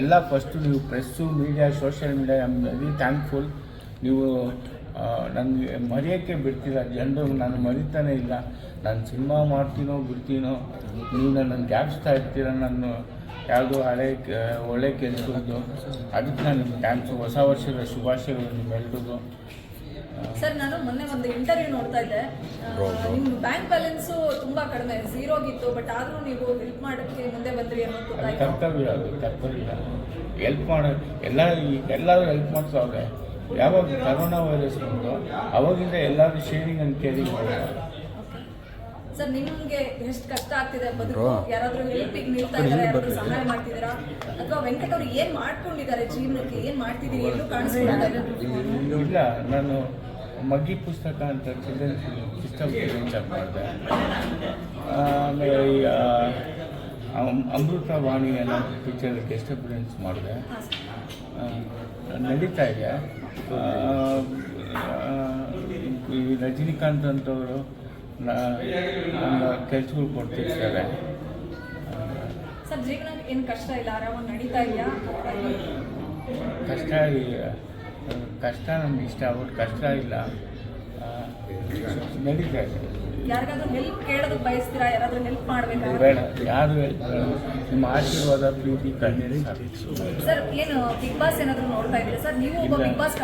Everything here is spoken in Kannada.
ಎಲ್ಲ ಫಸ್ಟು ನೀವು press media social media I am very thankful ನೀವು ನನಗೆ ಮರೆಯೋಕ್ಕೆ ಬಿಡ್ತಿಲ್ಲ ಜನರು ನಾನು ಮರಿತಾನೆ ಇಲ್ಲ. ನಾನು ಸಿನಿಮಾ ಮಾಡ್ತೀನೋ, ಬಿಡ್ತೀನೋ, ನೀವು ನನ್ನನ್ನು ಗ್ಯಾಪ್ಸ್ತಾ ಇರ್ತೀರ ನಾನು ಯಾವುದೋ ಹಳೆ ಒಳ್ಳೆ ಕೆಲಸದ್ದು. ಅದಕ್ಕೆ ನಾನು ಥ್ಯಾಂಕ್ಸು ಹೊಸ ವರ್ಷದ ಶುಭಾಶಯಗಳು ನಿಮ್ಮೆಲ್ರಿಗೂ. ಸರ್ ನಾನು ಮೊನ್ನೆ ಒಂದು ಇಂಟರ್ವ್ಯೂ ನೋಡ್ತಾ ಇದ್ದೆ. ನಿಮ್ಮ ಬ್ಯಾಂಕ್ ಬ್ಯಾಲೆನ್ಸ್ ತುಂಬಾ ಕಡಿಮೆ ಝೀರೋಗಿತ್ತು ಬಟ್ ಆದ್ರೂ ನೀವು ಹೆಲ್ಪ್ ಮಾಡೋಕ್ಕೆ ಮುಂದೆ ಬಂದ್ರಿ ಅನ್ನೋದು ಕರ್ತವ್ಯ ಅದು ಕರ್ತವ್ಯ. ಹೆಲ್ಪ್ ಮಾಡೋ ಎಲ್ಲ ಎಲ್ಲರೂ ಹೆಲ್ಪ್ ಮಾಡ್ತಾವ್ರೆ ಯಾವಾಗ ಕರೋನಾ ವೈರಸ್ ಬಂತು ಅವಾಗಿಂದ ಎಲ್ಲರೂ ಶೇರಿಂಗ್ ಅಂಡ್ ಕೇರಿಂಗ್ ಮಾಡೋದು ಸರ್ ನಿಮ್ಗೆ ಎಷ್ಟು ಕಷ್ಟ ಆಗ್ತಿದೆ? ಬದುಕು ಯಾರಾದ್ರೂ ಹೆಲ್ಪಿಗೆ ನಿಲ್ತಾ ಇದ್ದಾರೆ ಯಾರಾದ್ರೂ ಸಹಾಯ ಮಾಡ್ತಿದ್ದೀರಾ? ಅಥವಾ ವೆಂಕಟ್ ಅವ್ರು ಏನ್ ಮಾಡ್ಕೊಂಡಿದ್ದಾರೆ ಜೀವನಕ್ಕೆ? ಏನ್ ಮಾಡ್ತಿದ್ದೀರಿ? ಎಲ್ಲೂ ಇಲ್ಲ ಇಲ್ಲ ನಾನು ಮಗ್ಗಿ ಪುಸ್ತಕ ಅಂತ ಚಿಲ್ಡ್ರನ್ಸ್ ಸಿಸ್ಟಮ್ ವೆಂಚರ್ ಮಾಡಿದೆ. ಆಮೇಲೆ ಈಗ ಅಮ್- ಅಮೃತ ವಾಣಿ ಅನ್ನೋ ಪಿಕ್ಚರ್ ಗೆಸ್ಟ್ ಅಪಿರೆನ್ಸ್ ಮಾಡಿದೆ. ನಡೀತಾ ಇದೆ. ಈ ರಜನಿಕಾಂತ್ ಅಂತವರು ನನ್ನ ಕೆಲಸಗಳು ಕೊಡ್ತಿರ್ತಾರೆ. ಸರ್ ಜೀವನ ಏನು ಕಷ್ಟ ಇಲ್ಲ? ಆರಾಮಾಗಿ ನಡೀತಾ ಇದೆಯಾ? ಕಷ್ಟ ಕಷ್ಟ ನಮ್ಗೆ ಇಷ್ಟ ಆಗ್ಬಿಟ್ಟು ಕಷ್ಟ ಇಲ್ಲ. ನಡೀತಾ ಇದೆ. ಯಾರಿಗಾದ್ರೂ ಹೆಲ್ಪ್ ಕೇಳೋದಕ್ಕೆ ಬಯಸ್ತೀರಾ? ಯಾರಾದ್ರೂ ಹೆಲ್ಪ್ ಮಾಡ್ಬೇಕು? ಬೇಡ ಯಾರು. ನಿಮ್ಮ ಆಶೀರ್ವಾದ ಪ್ರೀತಿ ಕಣ್ಣೀರು ಸರ್ ಏನು ಬಿಗ್ ಬಾಸ್ ಏನಾದ್ರು ನೋಡ್ತಾ ಇದ್ದೀರಾ? ಸರ್ ನೀವು ಒಬ್ಬ. Big boss